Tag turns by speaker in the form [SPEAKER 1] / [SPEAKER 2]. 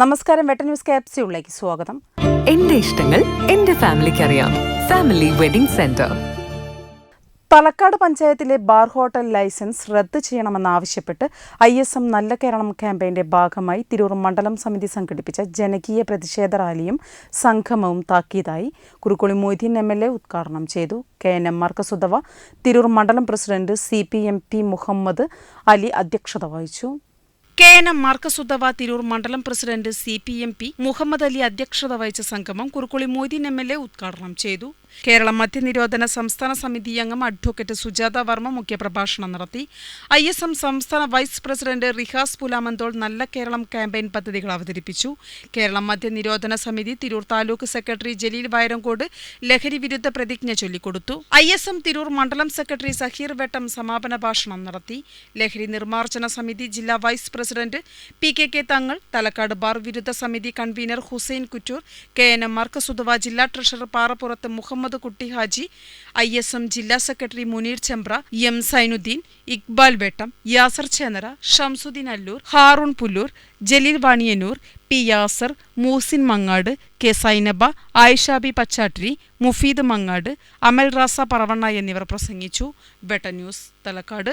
[SPEAKER 1] നമസ്കാരം വെട്ട ന്യൂസ് ക്യാപ്സ്യൂളിലേക്ക് സ്വാഗതം.
[SPEAKER 2] എന്റെ ഇഷ്ടങ്ങൾ എന്റെ ഫാമിലിക്ക് അറിയാം. Family wedding centre.
[SPEAKER 1] പാലക്കാട് പഞ്ചായത്തിലെ ബാർ ഹോട്ടൽ ലൈസൻസ് റദ്ദ് ചെയ്യണമെന്നാവശ്യപ്പെട്ട് ഐ എസ് എം നല്ല കേരളം ക്യാമ്പയിന്റെ ഭാഗമായി തിരൂർ മണ്ഡലം സമിതി സംഘടിപ്പിച്ച ജനകീയ പ്രതിഷേധ റാലിയും സംഗമവും താക്കീതായി Kurukkoli Moideen M L A ഉദ്ഘാടനം ചെയ്തു. K N M Markazuddawa Tirur മണ്ഡലം president C P M P Muhammad Ali അധ്യക്ഷത വഹിച്ചു. K N M Markazuddawa Tirur മണ്ഡലം president C P M P Muhammad Ali അധ്യക്ഷത വഹിച്ച സംഗമം Kurukkoli Moideen M L A ഉദ്ഘാടനം ചെയ്തു കേരള മദ്യനിരോധന സംസ്ഥാന സമിതി അംഗം അഡ്വക്കേറ്റ് സുജാത വർമ്മ മുഖ്യപ്രഭാഷണം നടത്തി. ഐ എസ് എം സംസ്ഥാന വൈസ് പ്രസിഡന്റ് റിഹാസ് പുലാമന്തോൾ നല്ല കേരളം ക്യാമ്പയിൻ പദ്ധതികൾ അവതരിപ്പിച്ചു. കേരള മദ്യനിരോധന സമിതി തിരൂർ താലൂക്ക് സെക്രട്ടറി ജലീൽ വയരങ്കോട് ലഹരി വിരുദ്ധ പ്രതിജ്ഞ ചൊല്ലിക്കൊടുത്തു. ഐ എസ് എം തിരൂർ മണ്ഡലം സെക്രട്ടറി സഹീർ വെട്ടം സമാപന ഭാഷണം നടത്തി. ലഹരി നിർമ്മാർജന സമിതി ജില്ലാ vice president P K K Thangal Thalakkad bar വിരുദ്ധ സമിതി convener Hussain Kuttoor K N M Markazuddawa ജില്ലാ treasurer Parappurath Muhammad Kutty Haji I S M ജില്ലാ secretary Muneer Chembra M Zainuddin Iqbal Vettam Yasar Chenara Shamsuddin Alloor Haroon Pullur Jaleel Vaniyannur P Yasar Muhsin Mangad K Zainaba Ayishabi Pachattiri Mufeed Mangad Amal Raza Paravanna എന്നിവർ പ്രസംഗിച്ചു. വെട്ട news Thalakkad.